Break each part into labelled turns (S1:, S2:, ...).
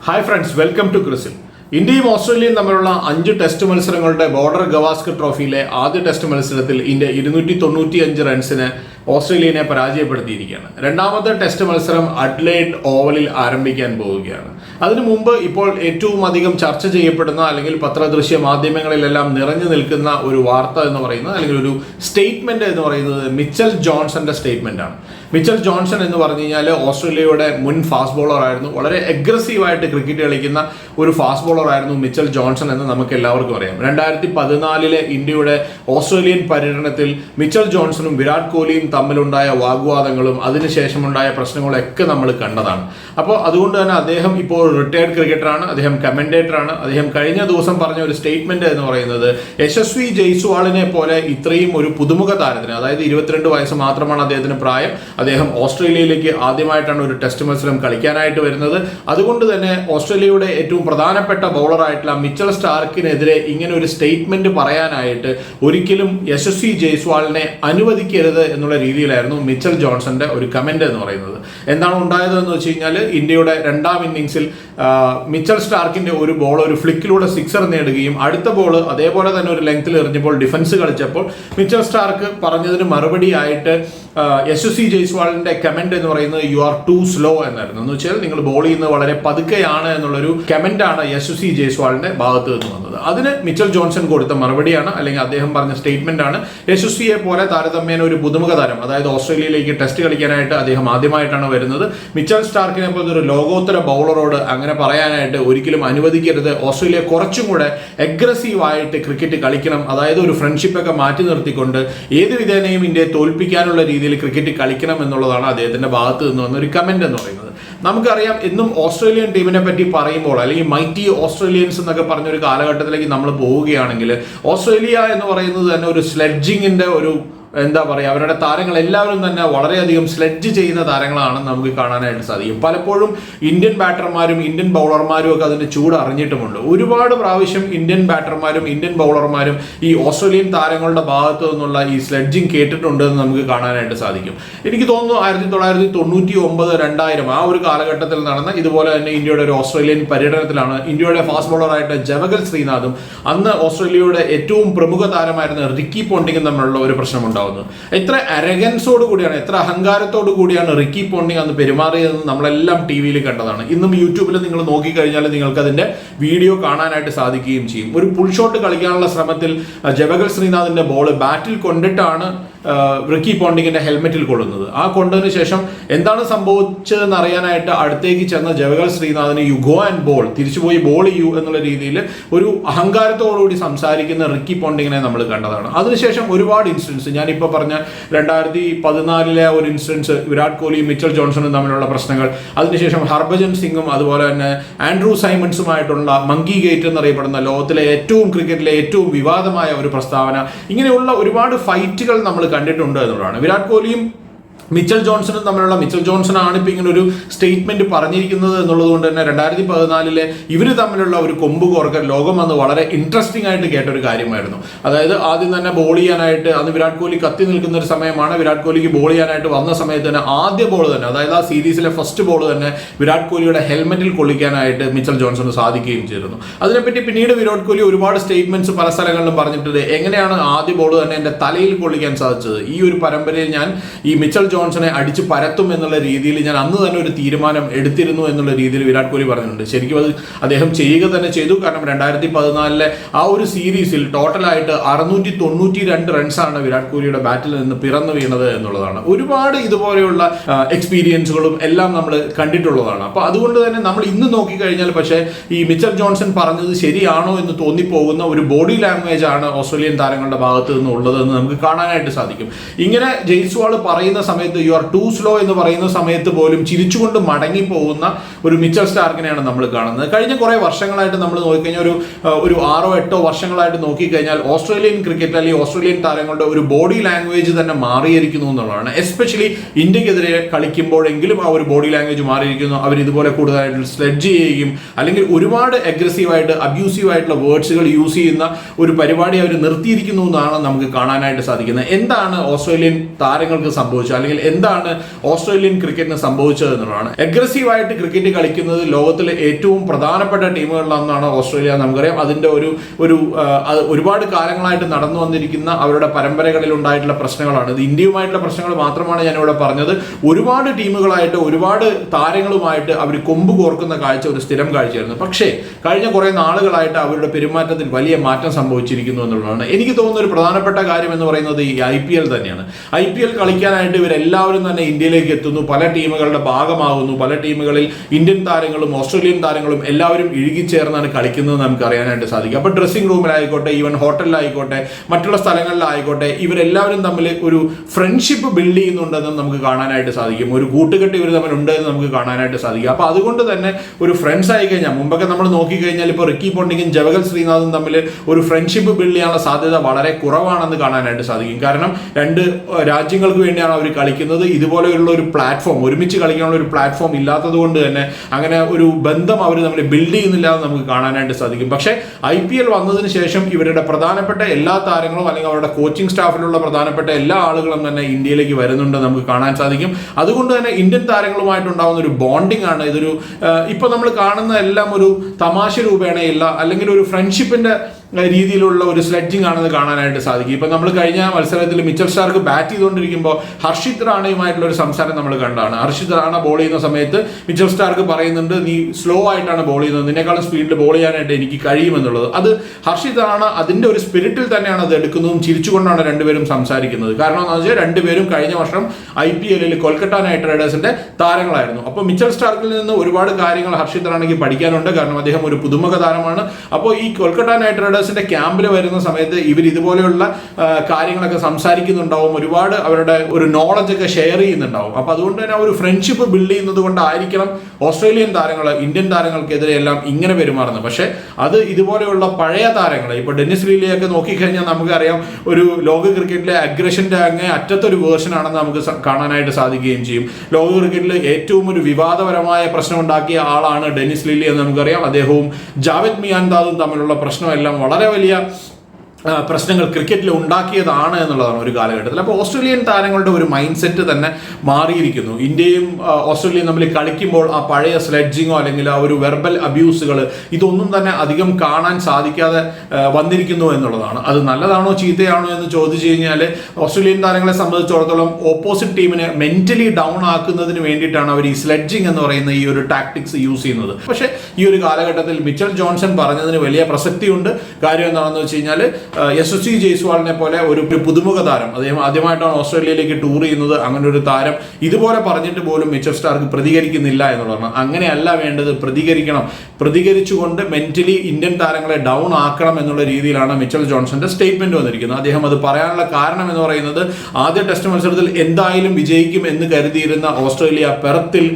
S1: Hi friends welcome to ക്രിസിൽ ഇന്ത്യയും ഓസ്ട്രേലിയയും തമ്മിലുള്ള അഞ്ച് ടെസ്റ്റ് മത്സരങ്ങളുടെ ബോർഡർ ഗവാസ്കർ ട്രോഫിയിലെ ആദ്യ ടെസ്റ്റ് മത്സരത്തിൽ ഇന്ത്യ ഇരുന്നൂറ്റി തൊണ്ണൂറ്റി അഞ്ച് റൺസിന് ഓസ്ട്രേലിയനെ പരാജയപ്പെടുത്തിയിരിക്കുകയാണ്. രണ്ടാമത്തെ ടെസ്റ്റ് മത്സരം അഡ്ലൈഡ് ഓവലിൽ ആരംഭിക്കാൻ പോവുകയാണ്. അതിനു മുമ്പ് ഇപ്പോൾ ഏറ്റവും അധികം ചർച്ച ചെയ്യപ്പെടുന്ന അല്ലെങ്കിൽ പത്രദൃശ്യ മാധ്യമങ്ങളിലെല്ലാം നിറഞ്ഞു നിൽക്കുന്ന ഒരു വാർത്ത എന്ന് പറയുന്നത് അല്ലെങ്കിൽ ഒരു സ്റ്റേറ്റ്മെന്റ് എന്ന് പറയുന്നത് മിച്ചൽ ജോൺസന്റെ സ്റ്റേറ്റ്മെന്റ് ആണ്. മിച്ചൽ ജോൺസൺ എന്ന് പറഞ്ഞു കഴിഞ്ഞാൽ ഓസ്ട്രേലിയയുടെ മുൻ ഫാസ്റ്റ് ബോളർ ആയിരുന്നു. വളരെ അഗ്രസീവായിട്ട് ക്രിക്കറ്റ് കളിക്കുന്ന ഒരു ഫാസ്റ്റ് ബോളർ ആയിരുന്നു മിച്ചൽ ജോൺസൺ എന്ന് നമുക്ക് എല്ലാവർക്കും അറിയാം. രണ്ടായിരത്തി പതിനാലിലെ ഇന്ത്യയുടെ ഓസ്ട്രേലിയൻ പര്യടനത്തിൽ മിച്ചൽ ജോൺസണും വിരാട് കോഹ്ലിയും തമ്മിലുണ്ടായ വാഗ്വാദങ്ങളും അതിനുശേഷമുണ്ടായ പ്രശ്നങ്ങളൊക്കെ നമ്മൾ കണ്ടതാണ്. അപ്പോൾ അതുകൊണ്ട് തന്നെ അദ്ദേഹം ഇപ്പോൾ റിട്ടയർഡ് ക്രിക്കറ്ററാണ് അദ്ദേഹം കമന്റേറ്ററാണ് അദ്ദേഹം കഴിഞ്ഞ ദിവസം പറഞ്ഞ ഒരു സ്റ്റേറ്റ്മെന്റ് എന്ന് പറയുന്നത് യശസ്വി ജയ്സ്വാളിനെ പോലെ ഇത്രയും ഒരു പുതുമുഖ താരത്തിന് അതായത് ഇരുപത്തിരണ്ട് വയസ്സ് മാത്രമാണ് അദ്ദേഹത്തിന് പ്രായം അദ്ദേഹം ഓസ്ട്രേലിയയിലേക്ക് ആദ്യമായിട്ടാണ് ഒരു ടെസ്റ്റ് മത്സരം കളിക്കാനായിട്ട് വരുന്നത്. അതുകൊണ്ട് തന്നെ ഓസ്ട്രേലിയയുടെ ഏറ്റവും പ്രധാനപ്പെട്ട ബൗളറായിട്ടുള്ള മിച്ചൽ സ്റ്റാർക്കിനെതിരെ ഇങ്ങനെ ഒരു സ്റ്റേറ്റ്മെന്റ് പറയാനായിട്ട് ഒരിക്കലും യശസ്വി ജയ്സ്വാളിനെ അനുവദിക്കരുത് എന്നുള്ള രീതിയിലായിരുന്നു മിച്ചൽ ജോൺസന്റെ ഒരു കമന്റ് എന്ന് പറയുന്നത്. എന്താണ് ഉണ്ടായത് എന്ന് വെച്ച് കഴിഞ്ഞാൽ ഇന്ത്യയുടെ രണ്ടാം ഇന്നിങ്സിൽ മിച്ചൽ സ്റ്റാർക്കിന്റെ ഒരു ബോൾ ഒരു ഫ്ലിക്കിലൂടെ സിക്സർ നേടുകയും അടുത്ത ബോൾ അതേപോലെ തന്നെ ഒരു ലെങ്ത്തിൽ എറിഞ്ഞപ്പോൾ ഡിഫൻസ് കളിച്ചപ്പോൾ മിച്ചൽ സ്റ്റാർക്ക് പറഞ്ഞതിന് മറുപടിയായിട്ട് സി ജയ്സ്വാളിന്റെ കമന്റ് എന്ന് പറയുന്നത് യു ആർ ടു സ്ലോ എന്നായിരുന്നു. എന്ന് വെച്ചാൽ നിങ്ങൾ ബോൾ ചെയ്യുന്നത് വളരെ പതുക്കെയാണ് എന്നുള്ളൊരു കമന്റ് ആണ് സി ജയ്സ്വാളിന്റെ ഭാഗത്ത് നിന്ന് വന്നത്. അതിന് മിച്ചൽ ജോൺസൺ കൊടുത്ത മറുപടിയാണ് അല്ലെങ്കിൽ അദ്ദേഹം പറഞ്ഞ സ്റ്റേറ്റ്മെന്റ് ആണ് യശസ്വിയെ പോലെ താരതമ്യേന ഒരു പുതുമുഖ താരം അതായത് ഓസ്ട്രേലിയയിലേക്ക് ടെസ്റ്റ് കളിക്കാനായിട്ട് അദ്ദേഹം ആദ്യമായിട്ടാണ് വരുന്നത്. മിച്ചൽ സ്റ്റാർക്കിനെ പോലത്തെ ഒരു ലോകോത്തര ബൗളറോട് അങ്ങനെ പറയാനായിട്ട് ഒരിക്കലും അനുവദിക്കരുത്. ഓസ്ട്രേലിയ കുറച്ചും കൂടെ അഗ്രസീവ് ആയിട്ട് ക്രിക്കറ്റ് കളിക്കണം. അതായത് ഒരു ഫ്രണ്ട്ഷിപ്പ് ഒക്കെ മാറ്റി നിർത്തിക്കൊണ്ട് ഏത് വിധേനയും ഇന്ത്യയെ തോൽപ്പിക്കാനുള്ള രീതിയിൽ ക്രിക്കറ്റ് കളിക്കണം എന്നുള്ളതാണ് അദ്ദേഹത്തിന്റെ ഭാഗത്ത് നിന്ന് വന്ന ഒരു കമന്റ് എന്ന് പറയുന്നത്. നമുക്കറിയാം എന്നും ഓസ്ട്രേലിയൻ ടീമിനെ പറ്റി പറയുമ്പോൾ അല്ലെങ്കിൽ മൈറ്റി ഓസ്ട്രേലിയൻസ് എന്നൊക്കെ പറഞ്ഞൊരു കാലഘട്ടത്തിലേക്ക് നമ്മൾ പോവുകയാണെങ്കിൽ ഓസ്ട്രേലിയ എന്ന് പറയുന്നത് തന്നെ ഒരു സ്ലെഡ്ജിങ്ങിന്റെ ഒരു എന്താ പറയുക അവരുടെ താരങ്ങൾ എല്ലാവരും തന്നെ വളരെയധികം സ്ലെഡ്ജ് ചെയ്യുന്ന താരങ്ങളാണെന്ന് നമുക്ക് കാണാനായിട്ട് സാധിക്കും. പലപ്പോഴും ഇന്ത്യൻ ബാറ്റർമാരും ഇന്ത്യൻ ബൗളർമാരും ഒക്കെ അതിന്റെ ചൂട് അറിഞ്ഞിട്ടുമുണ്ട്. ഒരുപാട് പ്രാവശ്യം ഇന്ത്യൻ ബാറ്റർമാരും ഇന്ത്യൻ ബൗളർമാരും ഈ ഓസ്ട്രേലിയൻ താരങ്ങളുടെ ഭാഗത്തു നിന്നുള്ള ഈ സ്ലെഡ്ജിങ് കേട്ടിട്ടുണ്ട് എന്ന് നമുക്ക് കാണാനായിട്ട് സാധിക്കും. എനിക്ക് തോന്നുന്നു ആയിരത്തി തൊള്ളായിരത്തി തൊണ്ണൂറ്റി ഒമ്പത് രണ്ടായിരം ആ ഒരു കാലഘട്ടത്തിൽ നടന്ന ഇതുപോലെ തന്നെ ഇന്ത്യയുടെ ഒരു ഓസ്ട്രേലിയൻ പര്യടനത്തിലാണ് ഇന്ത്യയുടെ ഫാസ്റ്റ് ബോളറായിട്ട് ജവഗൽ ശ്രീനാഥും അന്ന് ഓസ്ട്രേലിയയുടെ ഏറ്റവും പ്രമുഖ താരമായിരുന്ന റിക്കി പോണ്ടിങ്ങും തമ്മിലുള്ള ഒരു പ്രശ്നമുണ്ടാവുന്നത് എത്ര അരഗൻസോട് കൂടിയാണ് എത്ര അഹങ്കാരത്തോടു കൂടിയാണ് റിക്കി പോണ്ടിങ് അന്ന് പെരുമാറിയതെന്ന് നമ്മളെല്ലാം ടി വിയിൽ കണ്ടതാണ്. ഇന്നും യൂട്യൂബിൽ നിങ്ങൾ നോക്കിക്കഴിഞ്ഞാൽ നിങ്ങൾക്ക് അതിന്റെ വീഡിയോ കാണാനായിട്ട് സാധിക്കുകയും ചെയ്യും. ഒരു പുൾ ഷോട്ട് കളിക്കാനുള്ള ശ്രമത്തിൽ ജവഗൽ ശ്രീനാഥിന്റെ ബോൾ ബാറ്റിൽ കൊണ്ടിട്ടാണ് റിക്കി പോണ്ടിങ്ങിന്റെ ഹെൽമെറ്റിൽ കൊള്ളുന്നത്. ആ കൊണ്ടതിന് ശേഷം എന്താണ് സംഭവിച്ചതെന്ന് അറിയാനായിട്ട് അടുത്തേക്ക് ചെന്ന ജവഹർ ശ്രീനാഥിന് യു ഗോ ആൻഡ് ബോൾ തിരിച്ചുപോയി ബോൾ ചെയ്യൂ എന്നുള്ള രീതിയിൽ ഒരു അഹങ്കാരത്തോടുകൂടി സംസാരിക്കുന്ന റിക്കി പോണ്ടിങ്ങിനെ നമ്മൾ കണ്ടതാണ്. അതിനുശേഷം ഒരുപാട് ഇൻസിഡൻസ് ഞാനിപ്പോൾ പറഞ്ഞ രണ്ടായിരത്തി പതിനാലിലെ ഒരു ഇൻസിഡൻസ് വിരാട് കോഹ്ലിയും മിച്ചൽ ജോൺസണും തമ്മിലുള്ള പ്രശ്നങ്ങൾ അതിനുശേഷം ഹർഭജൻ സിംഗും അതുപോലെ തന്നെ ആൻഡ്രൂ സൈമൺസുമായിട്ടുള്ള മങ്കി ഗേറ്റ് എന്നറിയപ്പെടുന്ന ലോകത്തിലെ ഏറ്റവും ക്രിക്കറ്റിലെ ഏറ്റവും വിവാദമായ ഒരു പ്രസ്താവന ഇങ്ങനെയുള്ള ഒരുപാട് ഫൈറ്റുകൾ നമ്മൾ കണ്ടിട്ടുണ്ട് എന്നുള്ളതാണ്. വിരാട് കോഹ്ലിയും മിച്ചൽ ജോൺസണും തമ്മിലുള്ള മിച്ചൽ ജോൺസൺ ആണ് ഇപ്പം ഇങ്ങനെ ഒരു സ്റ്റേറ്റ്മെന്റ് പറഞ്ഞിരിക്കുന്നത് എന്നുള്ളത് കൊണ്ട് തന്നെ രണ്ടായിരത്തി പതിനാലിലെ ഇവർ തമ്മിലുള്ള ഒരു കൊമ്പ് കോർക്കൽ ലോകം അന്ന് വളരെ ഇൻട്രസ്റ്റിംഗ് ആയിട്ട് കേട്ട ഒരു കാര്യമായിരുന്നു. അതായത് ആദ്യം തന്നെ ബോൾ ചെയ്യാനായിട്ട് അന്ന് വിരാട് കോഹ്ലി കത്തി നിൽക്കുന്ന ഒരു സമയമാണ് വിരാട് കോഹ്ലിക്ക് ബോൾ ചെയ്യാനായിട്ട് വന്ന സമയത്ത് തന്നെ ആദ്യ ബോൾ തന്നെ അതായത് ആ സീരീസിലെ ഫസ്റ്റ് ബോൾ തന്നെ വിരാട് കോഹ്ലിയുടെ ഹെൽമെറ്റിൽ കൊള്ളിക്കാനായിട്ട് മിച്ചൽ ജോൺസൺ സാധിക്കുകയും ചെയ്തിരുന്നു. അതിനെപ്പറ്റി പിന്നീട് വിരാട് കോഹ്ലി ഒരുപാട് സ്റ്റേറ്റ്മെന്റ്സ് പല സ്ഥലങ്ങളിലും പറഞ്ഞിട്ടുണ്ട്. എങ്ങനെയാണ് ആദ്യ ബോൾ തന്നെ എന്റെ തലയിൽ കൊള്ളിക്കാൻ സാധിച്ചത്? ഈ ഒരു പരമ്പരയിൽ ഞാൻ ഈ മിച്ചൽ ജോൺസനെ അടിച്ച് പരത്തും എന്നുള്ള രീതിയിൽ ഞാൻ അന്ന് തന്നെ ഒരു തീരുമാനം എടുത്തിരുന്നു എന്നുള്ള രീതിയിൽ വിരാട് കോഹ്ലി പറഞ്ഞിട്ടുണ്ട്. ശരിക്കും അത് അദ്ദേഹം ചെയ്യുക തന്നെ ചെയ്തു. കാരണം രണ്ടായിരത്തി പതിനാലിലെ ആ ഒരു സീരീസിൽ ടോട്ടലായിട്ട് അറുന്നൂറ്റി തൊണ്ണൂറ്റി രണ്ട് റൺസാണ് വിരാട് കോഹ്ലിയുടെ ബാറ്റിൽ നിന്ന് പിറന്നു വീണത് എന്നുള്ളതാണ്. ഒരുപാട് ഇതുപോലെയുള്ള എക്സ്പീരിയൻസുകളും എല്ലാം നമ്മൾ കണ്ടിട്ടുള്ളതാണ്. അപ്പൊ അതുകൊണ്ട് തന്നെ നമ്മൾ ഇന്ന് നോക്കിക്കഴിഞ്ഞാൽ പക്ഷേ ഈ മിച്ചർ ജോൺസൺ പറഞ്ഞത് ശരിയാണോ എന്ന് തോന്നിപ്പോകുന്ന ഒരു ബോഡി ലാംഗ്വേജ് ആണ് ഓസ്ട്രേലിയൻ താരങ്ങളുടെ ഭാഗത്ത് നിന്ന് ഉള്ളതെന്ന് നമുക്ക് കാണാനായിട്ട് സാധിക്കും. ഇങ്ങനെ ജയ്സ്വാൾ പറയുന്ന സമയത്ത് യു ആർ ടു സ്ലോ എന്ന് പറയുന്ന സമയത്ത് പോലും ചിരിച്ചുകൊണ്ട് മടങ്ങി പോകുന്ന ഒരു മിച്ചൽ സ്റ്റാർക്കിനെയാണ് നമ്മൾ കാണുന്നത്. കഴിഞ്ഞ കുറെ വർഷങ്ങളായിട്ട് നമ്മൾ നോക്കിക്കഴിഞ്ഞാൽ ഒരു ഒരു ആറോ എട്ടോ വർഷങ്ങളായിട്ട് നോക്കിക്കഴിഞ്ഞാൽ ഓസ്ട്രേലിയൻ ക്രിക്കറ്റ് അല്ലെങ്കിൽ ഓസ്ട്രേലിയൻ താരങ്ങളുടെ ഒരു ബോഡി ലാംഗ്വേജ് തന്നെ മാറിയിരിക്കുന്നു എന്നുള്ളതാണ്. എസ്പെഷ്യലി ഇന്ത്യക്കെതിരെ കളിക്കുമ്പോഴെങ്കിലും ആ ഒരു ബോഡി ലാംഗ്വേജ് മാറിയിരിക്കുന്നു. അവർ ഇതുപോലെ കൂടുതലായിട്ട് സ്ലെഡ്ജ് ചെയ്യുകയും അല്ലെങ്കിൽ ഒരുപാട് അഗ്രസീവായിട്ട് അബ്യൂസീവ് ആയിട്ടുള്ള വേർഡ്സുകൾ യൂസ് ചെയ്യുന്ന ഒരു പരിപാടി അവർ നിർത്തിയിരിക്കുന്നു എന്നാണ് നമുക്ക് കാണാനായിട്ട് സാധിക്കുന്നത്. എന്താണ് ഓസ്ട്രേലിയൻ താരങ്ങൾക്ക് സംഭവിച്ചത്? അല്ലെങ്കിൽ അല്ലെങ്കിൽ എന്താണ് ഓസ്ട്രേലിയൻ ക്രിക്കറ്റിന് സംഭവിച്ചത് എന്നുള്ളതാണ്. അഗ്രസീവായിട്ട് ക്രിക്കറ്റ് കളിക്കുന്നത് ലോകത്തിലെ ഏറ്റവും പ്രധാനപ്പെട്ട ടീമുകളിലൊന്നാണ് ഓസ്ട്രേലിയ നമുക്കറിയാം. അതിന്റെ ഒരു ഒരു ഒരുപാട് കാലങ്ങളായിട്ട് നടന്നു വന്നിരിക്കുന്ന അവരുടെ പരമ്പരകളിൽ ഉണ്ടായിട്ടുള്ള പ്രശ്നങ്ങളാണ്. ഇത് ഇന്ത്യയുമായിട്ടുള്ള പ്രശ്നങ്ങൾ മാത്രമാണ് ഞാനിവിടെ പറഞ്ഞത്. ഒരുപാട് ടീമുകളായിട്ട് ഒരുപാട് താരങ്ങളുമായിട്ട് അവർ കൊമ്പ് കോർക്കുന്ന കാഴ്ച ഒരു സ്ഥിരം കാഴ്ചയായിരുന്നു. പക്ഷേ കഴിഞ്ഞ കുറേ നാളുകളായിട്ട് അവരുടെ പെരുമാറ്റത്തിൽ വലിയ മാറ്റം സംഭവിച്ചിരിക്കുന്നു എന്നുള്ളതാണ്. എനിക്ക് തോന്നുന്ന ഒരു പ്രധാനപ്പെട്ട കാര്യം എന്ന് പറയുന്നത് ഈ ഐ പി എൽ തന്നെയാണ്. ഐ പി എൽ കളിക്കാനായിട്ട് ഇവരെല്ലാവരും തന്നെ ഇന്ത്യയിലേക്ക് എത്തുന്നു. പല ടീമുകളുടെ ഭാഗമാകുന്നു. പല ടീമുകളിൽ ഇന്ത്യൻ താരങ്ങളും ഓസ്ട്രേലിയൻ താരങ്ങളും എല്ലാവരും ഇഴുകിച്ചേർന്നാണ് കളിക്കുന്നത് നമുക്ക് അറിയാനായിട്ട് സാധിക്കും. അപ്പോൾ ഡ്രസ്സിംഗ് റൂമിലായിക്കോട്ടെ ഈവൻ ഹോട്ടലിലായിക്കോട്ടെ മറ്റുള്ള സ്ഥലങ്ങളിലായിക്കോട്ടെ ഇവരെല്ലാവരും തമ്മിൽ ഒരു ഫ്രണ്ട്ഷിപ്പ് ബിൽഡ് ചെയ്യുന്നുണ്ടെന്ന് നമുക്ക് കാണാനായിട്ട് സാധിക്കും. ഒരു കൂട്ടുകെട്ട് ഇവർ തമ്മിൽ ഉണ്ട് എന്ന് നമുക്ക് കാണാനായിട്ട് സാധിക്കും. അപ്പോൾ അതുകൊണ്ട് തന്നെ ഒരു ഫ്രണ്ട്സ് ആയി കഴിഞ്ഞാൽ മുമ്പൊക്കെ നമ്മൾ നോക്കിക്കഴിഞ്ഞാൽ ഇപ്പോൾ റിക്കി പോണ്ടിങ്ങും ജവഗൽ ശ്രീനാഥും തമ്മിൽ ഒരു ഫ്രണ്ട്ഷിപ്പ് ബിൽഡ് ചെയ്യാനുള്ള സാധ്യത വളരെ കുറവാണെന്ന് കാണാനായിട്ട് സാധിക്കും. കാരണം രണ്ട് രാജ്യങ്ങൾക്ക് വേണ്ടിയാണ് അവർ കളിക്കുന്നത് ഇതുപോലെയുള്ള ഒരു പ്ലാറ്റ്ഫോം ഒരുമിച്ച് കളിക്കാനുള്ള ഒരു പ്ലാറ്റ്ഫോം ഇല്ലാത്തത് കൊണ്ട് തന്നെ അങ്ങനെ ഒരു ബന്ധം അവർ നമ്മൾ ബിൽഡ് ചെയ്യുന്നില്ല എന്ന് നമുക്ക് കാണാനായിട്ട് സാധിക്കും. പക്ഷേ ഐ പി എൽ വന്നതിന് ശേഷം ഇവരുടെ പ്രധാനപ്പെട്ട എല്ലാ താരങ്ങളും അല്ലെങ്കിൽ അവരുടെ കോച്ചിങ് സ്റ്റാഫിലുള്ള പ്രധാനപ്പെട്ട എല്ലാ ആളുകളും തന്നെ ഇന്ത്യയിലേക്ക് വരുന്നുണ്ട് നമുക്ക് കാണാൻ സാധിക്കും. അതുകൊണ്ട് തന്നെ ഇന്ത്യൻ താരങ്ങളുമായിട്ടുണ്ടാകുന്ന ഒരു ബോണ്ടിങ് ആണ്. ഇതൊരു ഇപ്പോൾ ഇപ്പൊ നമ്മൾ കാണുന്ന എല്ലാം ഒരു തമാശ രൂപേണയില്ല. അല്ലെങ്കിൽ ഒരു ഫ്രണ്ട്ഷിപ്പിന്റെ രീതിയിലുള്ള ഒരു സ്ലെഡ്ജിങ് ആണെന്ന് കാണാനായിട്ട് സാധിക്കും. ഇപ്പൊ നമ്മൾ കഴിഞ്ഞ മത്സരത്തിൽ മിച്ചൽ സ്റ്റാർക്ക് ബാറ്റ് ചെയ്തുകൊണ്ടിരിക്കുമ്പോൾ ഹർഷിത് റാണയുമായിട്ടുള്ള ഒരു സംസാരം നമ്മൾ കണ്ടാണ്. ഹർഷിത് റാണ ബോൾ ചെയ്യുന്ന സമയത്ത് മിച്ചൽ സ്റ്റാർക്ക് പറയുന്നുണ്ട് നീ സ്ലോ ആയിട്ടാണ് ബോൾ ചെയ്യുന്നത്. നിന്നെക്കാളും സ്പീഡിൽ ബോൾ ചെയ്യാനായിട്ട് എനിക്ക് കഴിയുമെന്നുള്ളത്. അത് ഹർഷിത് റാണ അതിന്റെ ഒരു സ്പിരിറ്റിൽ തന്നെയാണ് അത് എടുക്കുന്നതും ചിരിച്ചുകൊണ്ടാണ് രണ്ടുപേരും സംസാരിക്കുന്നത്. കാരണം എന്ന് വെച്ചാൽ രണ്ടുപേരും കഴിഞ്ഞ വർഷം ഐ പി എല്ലിൽ കൊൽക്കത്ത നൈറ്റ് റൈഡേഴ്സിന്റെ താരങ്ങളായിരുന്നു. അപ്പോൾ മിച്ചൽ സ്റ്റാർക്കിൽ നിന്ന് ഒരുപാട് കാര്യങ്ങൾ ഹർഷിത് റാണയ്ക്ക് പഠിക്കാനുണ്ട്. കാരണം അദ്ദേഹം ഒരു പുതുമുഖ താരമാണ്. അപ്പോൾ ഈ കൊൽക്കത്ത നൈറ്റ് റൈഡേഴ്സിന്റെ ക്യാമ്പിൽ വരുന്ന സമയത്ത് ഇവർ ഇതുപോലെയുള്ള കാര്യങ്ങളൊക്കെ സംസാരിക്കുന്നുണ്ടാവും. ഒരുപാട് അവരുടെ ഒരു നോളജ് ഒക്കെ ഷെയർ ചെയ്യുന്നുണ്ടാവും. അപ്പൊ അതുകൊണ്ട് തന്നെ ഒരു ഫ്രണ്ട്ഷിപ്പ് ബിൽഡ് ചെയ്യുന്നത് കൊണ്ടായിരിക്കണം ഓസ്ട്രേലിയൻ താരങ്ങൾ ഇന്ത്യൻ താരങ്ങൾക്കെതിരെ എല്ലാം ഇങ്ങനെ പെരുമാറുന്നത്. പക്ഷെ അത് ഇതുപോലെയുള്ള പഴയ താരങ്ങൾ ഇപ്പൊ ഡെന്നിസ് ലീലിയൊക്കെ നോക്കിക്കഴിഞ്ഞാൽ നമുക്കറിയാം ഒരു ലോക ക്രിക്കറ്റിലെ അഗ്രഷന്റെ അങ്ങേ അറ്റത്തൊരു വേർഷൻ ആണെന്ന് നമുക്ക് കാണാനായിട്ട് സാധിക്കുകയും ചെയ്യും. ലോക ക്രിക്കറ്റിൽ ഏറ്റവും ഒരു വിവാദപരമായ പ്രശ്നം ഉണ്ടാക്കിയ ആളാണ് ഡെന്നിസ് ലില്ലി എന്ന് നമുക്കറിയാം. അദ്ദേഹവും ജാവേദ് മിയാൻദാദും തമ്മിലുള്ള പ്രശ്നമെല്ലാം വളരെ വലിയ ആ, പ്രശ്നങ്ങൾ ക്രിക്കറ്റിൽ ഉണ്ടാക്കിയതാണ് എന്നുള്ളതാണ് ഒരു കാലഘട്ടത്തിൽ. അപ്പോൾ ഓസ്ട്രേലിയൻ താരങ്ങളുടെ ഒരു മൈൻഡ് സെറ്റ് തന്നെ മാറിയിരിക്കുന്നു. ഇന്ത്യയും ഓസ്ട്രേലിയയും തമ്മിൽ കളിക്കുമ്പോൾ ആ പഴയ സ്ലെഡ്ജിങ്ങോ അല്ലെങ്കിൽ ആ ഒരു വെർബൽ അബ്യൂസുകൾ ഇതൊന്നും തന്നെ അധികം കാണാൻ സാധിക്കാതെ വന്നിരിക്കുന്നു എന്നുള്ളതാണ്. അത് നല്ലതാണോ ചീത്തയാണോ എന്ന് ചോദിച്ചു കഴിഞ്ഞാൽ ഓസ്ട്രേലിയൻ താരങ്ങളെ സംബന്ധിച്ചിടത്തോളം ഓപ്പോസിറ്റ് ടീമിനെ മെന്റലി ഡൗൺ ആക്കുന്നതിന് വേണ്ടിയിട്ടാണ് അവർ ഈ സ്ലെഡ്ജിങ് എന്ന് പറയുന്ന ഈ ഒരു ടാക്ടിക്സ് യൂസ് ചെയ്യുന്നത്. പക്ഷേ ഈ ഒരു കാലഘട്ടത്തിൽ മിച്ചൽ ജോൺസൺ പറഞ്ഞതിന് വലിയ പ്രസക്തിയുണ്ട്. കാര്യം എന്താണെന്ന് വെച്ച് കഴിഞ്ഞാൽ സി ജയ്സ്വാളിനെ പോലെ ഒരു പുതുമുഖ താരം അദ്ദേഹം ആദ്യമായിട്ടാണ് ഓസ്ട്രേലിയയിലേക്ക് ടൂർ ചെയ്യുന്നത് അങ്ങനെ ഒരു താരം. ഇതുപോലെ പറഞ്ഞിട്ട് പോലും മിച്ചർ സ്റ്റാർക്ക് പ്രതികരിക്കുന്നില്ല എന്നുള്ളതാണ്. അങ്ങനെയല്ല വേണ്ടത് പ്രതികരിക്കണം. പ്രതികരിച്ചുകൊണ്ട് മെന്റലി ഇന്ത്യൻ താരങ്ങളെ ഡൗൺ ആക്കണം എന്നുള്ള രീതിയിലാണ് മിച്ചൽ ജോൺസന്റെ സ്റ്റേറ്റ്മെന്റ് വന്നിരിക്കുന്നത്. അദ്ദേഹം അത് പറയാനുള്ള കാരണം എന്ന് പറയുന്നത് ആദ്യ ടെസ്റ്റ് മത്സരത്തിൽ എന്തായാലും വിജയിക്കും എന്ന് കരുതിയിരുന്ന ഓസ്ട്രേലിയ പെറത്തിൽ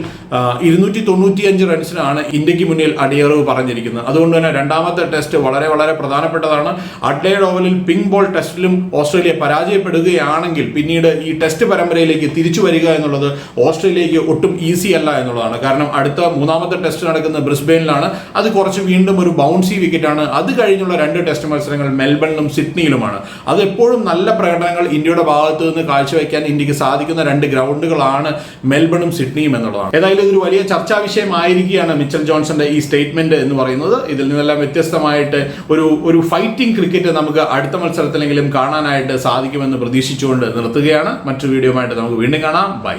S1: ഇരുന്നൂറ്റി തൊണ്ണൂറ്റിയഞ്ച് റൺസിനാണ് ഇന്ത്യയ്ക്ക് മുന്നിൽ അടിയറവ് പറഞ്ഞിരിക്കുന്നത്. അതുകൊണ്ട് തന്നെ രണ്ടാമത്തെ ടെസ്റ്റ് വളരെ വളരെ പ്രധാനപ്പെട്ടതാണ്. അഡ്ലൈഡ് ഓവലിൽ പിങ്ക് ബോൾ ടെസ്റ്റിലും ഓസ്ട്രേലിയ പരാജയപ്പെടുകയാണെങ്കിൽ പിന്നീട് ഈ ടെസ്റ്റ് പരമ്പരയിലേക്ക് തിരിച്ചു വരിക എന്നുള്ളത് ഓസ്ട്രേലിയക്ക് ഒട്ടും ഈസി അല്ല എന്നുള്ളതാണ്. കാരണം അടുത്ത മൂന്നാമത്തെ ടെസ്റ്റ് നടക്കുന്ന ബ്രിസ്ബെയിനിലാണ്. അത് കുറച്ച് വീണ്ടും ഒരു ബൗൺസി വിക്കറ്റാണ് അത് കഴിഞ്ഞുള്ള രണ്ട് ടെസ്റ്റ് മത്സരങ്ങൾ മെൽബണിലും സിഡ്നിയിലുമാണ്. അത് എപ്പോഴും നല്ല പ്രകടനങ്ങൾ ഇന്ത്യയുടെ ഭാഗത്ത് നിന്ന് കാഴ്ചവെക്കാൻ ഇന്ത്യയ്ക്ക് സാധിക്കുന്ന രണ്ട് ഗ്രൗണ്ടുകളാണ് മെൽബണും സിഡ്നിയും എന്നുള്ളതാണ്. ഏതായാലും ഇതൊരു വലിയ ചർച്ചാ വിഷയമായിരിക്കുകയാണ് മിച്ചൽ ജോൺസന്റെ ഈ സ്റ്റേറ്റ്മെന്റ് എന്ന് പറയുന്നത്. ഇതിൽ നിന്നെല്ലാം വ്യത്യസ്തമായിട്ട് ഒരു ഒരു ഫൈറ്റിംഗ് ക്രിക്കറ്റ് നമുക്ക് അടുത്ത മത്സരത്തിലെങ്കിലും കാണാനായിട്ട് സാധിക്കുമെന്ന് പ്രതീക്ഷിച്ചുകൊണ്ട് നിർത്തുകയാണ്. മറ്റൊരു വീഡിയോ നമുക്ക് വീണ്ടും കാണാം. ബൈ.